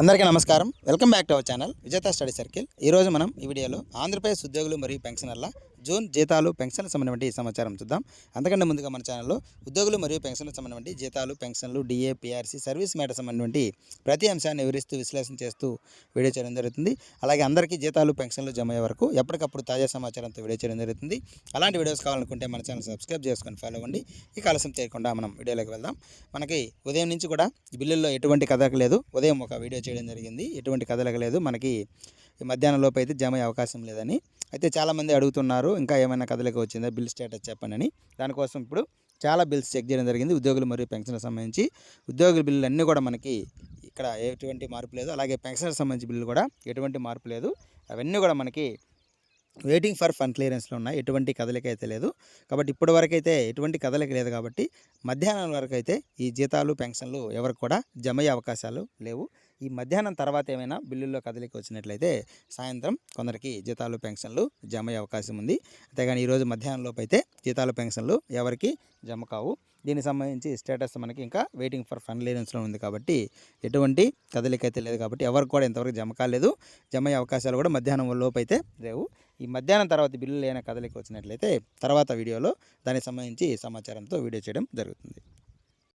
అందరికీ నమస్కారం. Welcome back to our channel Vijetha study circle. ఈరోజు మనం ఈ వీడియోలో ఆంధ్రప్రదేశ్ ఉద్యోగులు మరియు పెన్షనర్ల జూన్ జీతాలు పెన్షన్లకు సంబంధించి సమాచారం చూద్దాం. అంతకంటే ముందుగా మన ఛానల్లో ఉద్యోగులు మరియు పెన్షన్లకు సంబంధించి జీతాలు పెన్షన్లు డిఏ పిఆర్సీ సర్వీస్ మేటర్ సంబంధించి ప్రతి అంశాన్ని వివరిస్తూ విశ్లేషణ చేస్తూ వీడియో చేయడం జరుగుతుంది. అలాగే అందరికీ జీతాలు పెన్షన్లు జమ అయ్యే వరకు ఎప్పటికప్పుడు తాజా సమాచారంతో వీడియో చేయడం జరుగుతుంది. అలాంటి వీడియోస్ కావాలనుకుంటే మన ఛానల్ సబ్స్క్రైబ్ చేసుకొని ఫాలో అవ్వండి. ఇక ఆలస్యం చేయకుండా మనం వీడియోలోకి వెళ్దాం. మనకి ఉదయం నుంచి కూడా బిల్లుల్లో ఎటువంటి కథలకు లేదు. ఉదయం ఒక వీడియో చేయడం జరిగింది. ఎటువంటి కథలకు లేదు. మనకి ఈ మధ్యాహ్నం లోపు అయితే జమ అయ్యే అవకాశం లేదని అయితే చాలామంది అడుగుతున్నారు ఇంకా ఏమైనా కదలిక వచ్చిందా? బిల్ స్టేటస్ చెప్పండి అని దానికోసం ఇప్పుడు చాలా బిల్స్ చెక్ చేయడం జరిగింది. ఉద్యోగులు మరియు పెన్షన్లకు సంబంధించి ఉద్యోగుల బిల్లులు అన్నీ కూడా మనకి ఇక్కడ ఎటువంటి మార్పు లేదు. అలాగే పెన్షన్కి సంబంధించి బిల్లు కూడా ఎటువంటి మార్పు లేదు. అవన్నీ కూడా మనకి వెయిటింగ్ ఫర్ ఫండ్ క్లియరెన్స్లో ఉన్నాయి. ఎటువంటి కదలిక అయితే లేదు. కాబట్టి ఇప్పటి వరకు అయితే ఎటువంటి కదలిక లేదు కాబట్టి మధ్యాహ్నం వరకు అయితే ఈ జీతాలు పెన్షన్లు ఎవరికి కూడా జమ అయ్యే అవకాశాలు లేవు. ఈ మధ్యాహ్నం తర్వాత ఏమైనా బిల్లుల్లో కదలిక వచ్చినట్లయితే సాయంత్రం కొందరికి జీతాలు పెన్షన్లు జమ అయ్యే అవకాశం ఉంది. అంతేగాని ఈరోజు మధ్యాహ్నంలోపు అయితే జీతాలు పెన్షన్లు ఎవరికి జమ కావు. దీనికి సంబంధించి స్టేటస్ మనకి ఇంకా వెయిటింగ్ ఫర్ ఫండ్ క్లియరెన్స్లో ఉంది కాబట్టి ఎటువంటి కదలిక అయితే లేదు కాబట్టి ఎవరికి కూడా ఇంతవరకు జమ కాలేదు. జమ అయ్యే అవకాశాలు కూడా మధ్యాహ్నం లోపు అయితే లేవు. ఈ మధ్యాహ్నం తర్వాత బిల్లులు ఏమైనా కదలిక వచ్చినట్లయితే తర్వాత వీడియోలో దానికి సంబంధించి సమాచారంతో వీడియో చేయడం జరుగుతుంది.